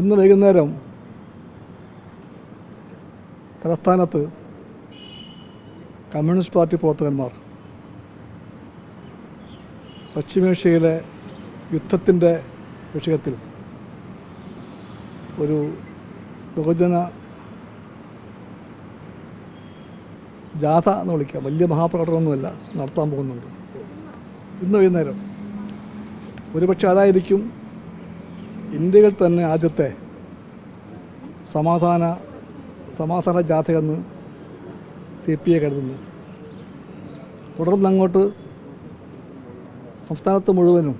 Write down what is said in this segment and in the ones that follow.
ഇന്ന് വൈകുന്നേരം തലസ്ഥാനത്ത് കമ്മ്യൂണിസ്റ്റ് പാർട്ടി പ്രവർത്തകന്മാർ പശ്ചിമേഷ്യയിലെ യുദ്ധത്തിന്റെ വിഷയത്തിൽ ഒരു ബഹുജന ജാഥ എന്ന് വിളിക്കാം. വലിയ മഹാപ്രകടനമൊന്നുമല്ല നടത്താൻ പോകുന്നുണ്ട്. ഇന്ന് വൈകുന്നേരം ഒരുപക്ഷെ അതായിരിക്കും ഇന്ത്യയിൽ തന്നെ ആദ്യത്തെ സമാധാന സമാധാന ജാഥയെന്ന് സി പി ഐ കരുതുന്നു. തുടർന്ന് അങ്ങോട്ട് സംസ്ഥാനത്ത് മുഴുവനും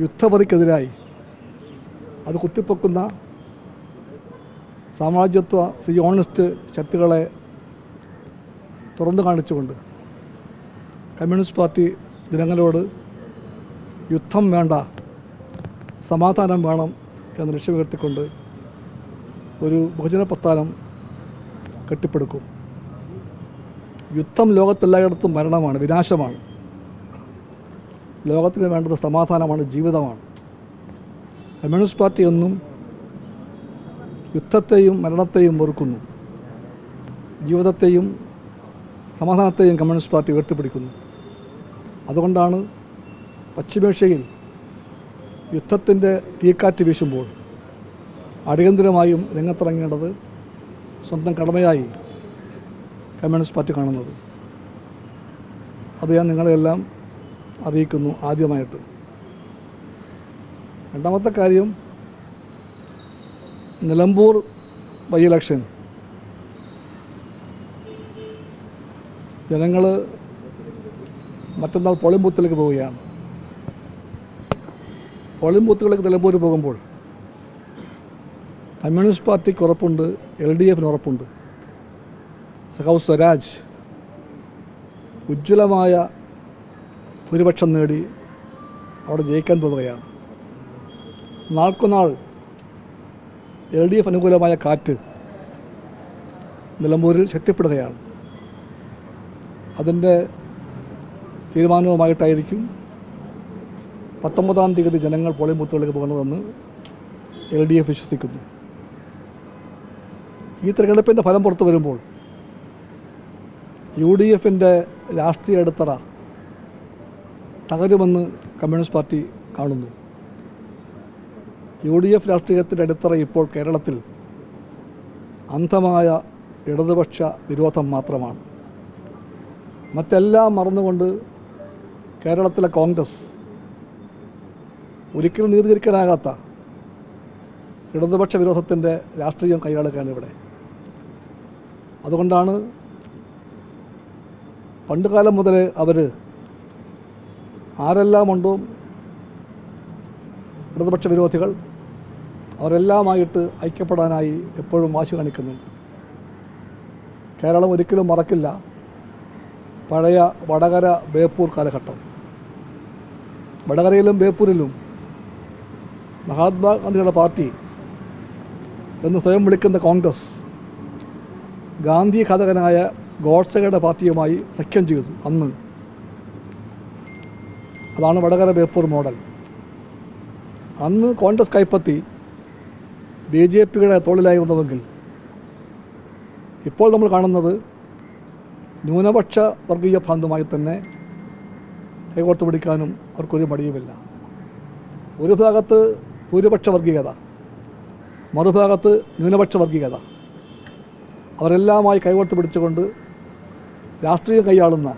യുദ്ധപറിക്കെതിരായി അത് കുത്തിപ്പൊക്കുന്ന സാമ്രാജ്യത്വ സിയോണിസ്റ്റ് ശക്തികളെ തുറന്നു കാണിച്ചുകൊണ്ട് കമ്മ്യൂണിസ്റ്റ് പാർട്ടി ജനങ്ങളോട് യുദ്ധം വേണ്ട സമാധാനം വേണം എന്ന് ലക്ഷ്യമുയർത്തിക്കൊണ്ട് ഒരു ബഹുജന പ്രസ്ഥാനം കെട്ടിപ്പടുക്കും. യുദ്ധം ലോകത്തെല്ലായിടത്തും മരണമാണ് വിനാശമാണ്. ലോകത്തിന് വേണ്ടത് സമാധാനമാണ് ജീവിതമാണ്. കമ്മ്യൂണിസ്റ്റ് പാർട്ടി എന്നും യുദ്ധത്തെയും മരണത്തെയും വെറുക്കുന്നു. ജീവിതത്തെയും സമാധാനത്തെയും കമ്മ്യൂണിസ്റ്റ് പാർട്ടി ഉയർത്തിപ്പിടിക്കുന്നു. അതുകൊണ്ടാണ് പശ്ചിമേഷ്യയിൽ യുദ്ധത്തിന്റെ തീക്കാറ്റ് വീശുമ്പോൾ അടിയന്തരമായും രംഗത്തിറങ്ങേണ്ടത് സ്വന്തം കടമയായി കമ്മ്യൂണിസ്റ്റ് പാർട്ടി കാണുന്നത്. അത് ഞാൻ നിങ്ങളെല്ലാം അറിയിക്കുന്നു ആദ്യമായിട്ട്. രണ്ടാമത്തെ കാര്യം നിലമ്പൂർ ബൈ ഇലക്ഷൻ. ജനങ്ങൾ മറ്റന്നാൾ പോളിംഗ് ബൂത്തിലേക്ക് പോവുകയാണ്. പോളിംഗ് ബൂത്തുകളിലേക്ക് നിലമ്പൂർ പോകുമ്പോൾ കമ്മ്യൂണിസ്റ്റ് പാർട്ടിക്ക് ഉറപ്പുണ്ട് എൽ ഡി എഫിന് ഉറപ്പുണ്ട്. സഖാവ് സ്വരാജ് ഉജ്ജ്വലമായ ഭൂരിപക്ഷം നേടി അവിടെ ജയിക്കാൻ പോവുകയാണ്. നാൾക്കുനാൾ എൽ ഡി എഫ് അനുകൂലമായ കാറ്റ് നിലമ്പൂരിൽ ശക്തിപ്പെടുകയാണ്. അതിന്റെ തീരുമാനവുമായിട്ടായിരിക്കും പത്തൊമ്പതാം തീയതി ജനങ്ങൾ പോളിംഗ് ബൂത്തുകളിലേക്ക് പോകണമെന്ന് എൽ ഡി എഫ് വിശ്വസിക്കുന്നു. ഈ തിരഞ്ഞെടുപ്പിന്റെ ഫലം പുറത്തു വരുമ്പോൾ യു ഡി എഫിന്റെ രാഷ്ട്രീയ അടിത്തറ തകരുമെന്ന് കമ്മ്യൂണിസ്റ്റ് പാർട്ടി കാണുന്നു. യു ഡി എഫ് രാഷ്ട്രീയത്തിന്റെ അടിത്തറ ഇപ്പോൾ കേരളത്തിൽ അന്ധമായ ഇടതുപക്ഷ വിരോധം മാത്രമാണ്. മറ്റെല്ലാം മറന്നുകൊണ്ട് കേരളത്തിലെ കോൺഗ്രസ് ഒരിക്കലും നീതീകരിക്കാനാകാത്ത ഇടതുപക്ഷ വിരോധത്തിന്റെ രാഷ്ട്രീയം കൈയാളുകയാണ് ഇവിടെ. അതുകൊണ്ടാണ് പണ്ടുകാലം മുതൽ അവർ ആരെല്ലാം ഉണ്ടോ ഇടതുപക്ഷ വിരോധികൾ അവരെല്ലാമായിട്ട് ഐക്യപ്പെടാനായി എപ്പോഴും വാശി കാണിക്കുന്നുണ്ട്. കേരളം ഒരിക്കലും മറക്കില്ല പഴയ വടകര ബേപ്പൂർ കാലഘട്ടം. വടകരയിലും ബേപ്പൂരിലും മഹാത്മാഗാന്ധിയുടെ പാർട്ടി എന്ന് സ്വയം വിളിക്കുന്ന കോൺഗ്രസ് ഗാന്ധി ഘാതകനായ ഗോഡ്സെയുടെ പാർട്ടിയുമായി സഖ്യം ചെയ്തു അന്ന്. അതാണ് വടകര ബേപ്പൂർ മോഡൽ. അന്ന് കോൺഗ്രസ് കൈപ്പത്തി ബി ജെ പിയുടെ തോളിലായിരുന്നുവെങ്കിൽ ഇപ്പോൾ നമ്മൾ കാണുന്നത് ന്യൂനപക്ഷ വർഗീയ ഭ്രാന്തമായി തന്നെ കൈകോർത്ത് പിടിക്കാനും അവർക്കൊരു മടിയുമില്ല. ഒരു ഭാഗത്ത് ഭൂരിപക്ഷ വർഗീയത. മറുഭാഗത്ത് ന്യൂനപക്ഷ വർഗീയത. അവരെല്ലാമായി കൈകോർത്ത് പിടിച്ചുകൊണ്ട് രാഷ്ട്രീയം കൈയാളുന്ന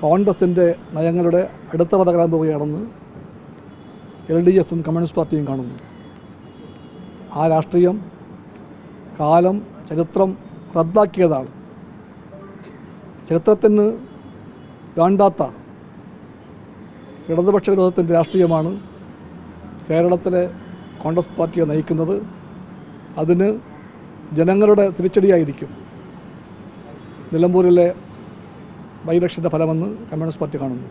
കോൺഗ്രസിന്റെ നയങ്ങളുടെ അടുത്ത തകരാൻ പോവുകയാണെന്ന് എൽ ഡി എഫും കമ്മ്യൂണിസ്റ്റ് പാർട്ടിയും കാണുന്നു. ആ രാഷ്ട്രീയം കാലം ചരിത്രം റദ്ദാക്കിയതാണ്. ചരിത്രത്തിന് വേണ്ടാത്ത ഇടതുപക്ഷ വിരോധത്തിന്റെ രാഷ്ട്രീയമാണ് കേരളത്തിലെ കോൺഗ്രസ് പാർട്ടിയെ നയിക്കുന്നത് അതിന് ജനങ്ങളുടെ തിരിച്ചടിയായിരിക്കും. നിലമ്പൂരിലെ ബൈലക്ഷന്റെ ഫലമെന്ന് കമ്മ്യൂണിസ്റ്റ് പാർട്ടി കാണുന്നു.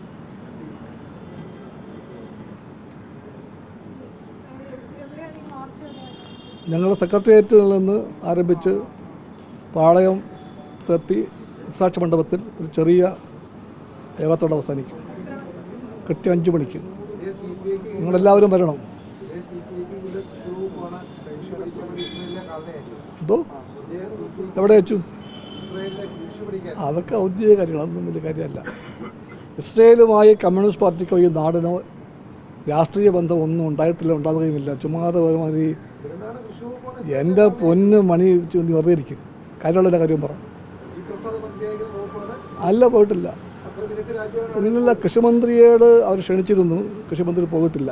ഞങ്ങളുടെ സെക്രട്ടേറിയറ്റിൽ നിന്ന് ആരംഭിച്ച് പാളയം തെത്തി സാക്ഷി മണ്ഡപത്തിൽ ഒരു ചെറിയ യോഗത്തോടെ അവസാനിക്കും. കൃത്യം അഞ്ച് മണിക്ക്. നിങ്ങളെല്ലാവരും വരണം. എന്തോ? എവിടെ വെച്ചു? അതൊക്കെ ഔദ്യോഗിക കാര്യങ്ങൾ അതൊന്നും വലിയ കാര്യമല്ല. ഇസ്രയേലുമായി കമ്മ്യൂണിസ്റ്റ് പാർട്ടിക്കോ ഈ നാടിനോ രാഷ്ട്രീയ ബന്ധം ഒന്നും ഉണ്ടായിട്ടില്ല ഉണ്ടാവുകയുമില്ല. ചുമ്മാതെ ഒരുമാതിരി എന്റെ പൊന്ന് മണി നീ വെറുതെ ഇരിക്കും. കാര്യമുള്ള കാര്യം പറ. അല്ല പോയിട്ടില്ല. നിങ്ങളുടെ കൃഷിമന്ത്രിയോട് അവർ ക്ഷണിച്ചിരുന്നു കൃഷിമന്ത്രി പോയിട്ടില്ല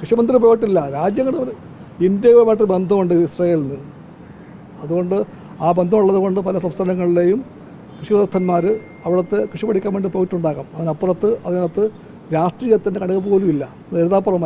കൃഷിമന്ത്രി പോയിട്ടില്ല രാജ്യങ്ങൾ ഇന്ത്യയുമായിട്ട് ബന്ധമുണ്ട് ഇസ്രായേലിന്. അതുകൊണ്ട് ആ ബന്ധമുള്ളത് കൊണ്ട് പല സംസ്ഥാനങ്ങളിലെയും കൃഷിവിദഗ്ധന്മാർ അവിടുത്തെ കൃഷി പഠിക്കാൻ വേണ്ടി പോയിട്ടുണ്ടാകാം. അതിനപ്പുറത്ത് അതിനകത്ത് രാഷ്ട്രീയത്തിന്റെ കടുക് പോലും ഇല്ല അത് എഴുതാപ്പുറം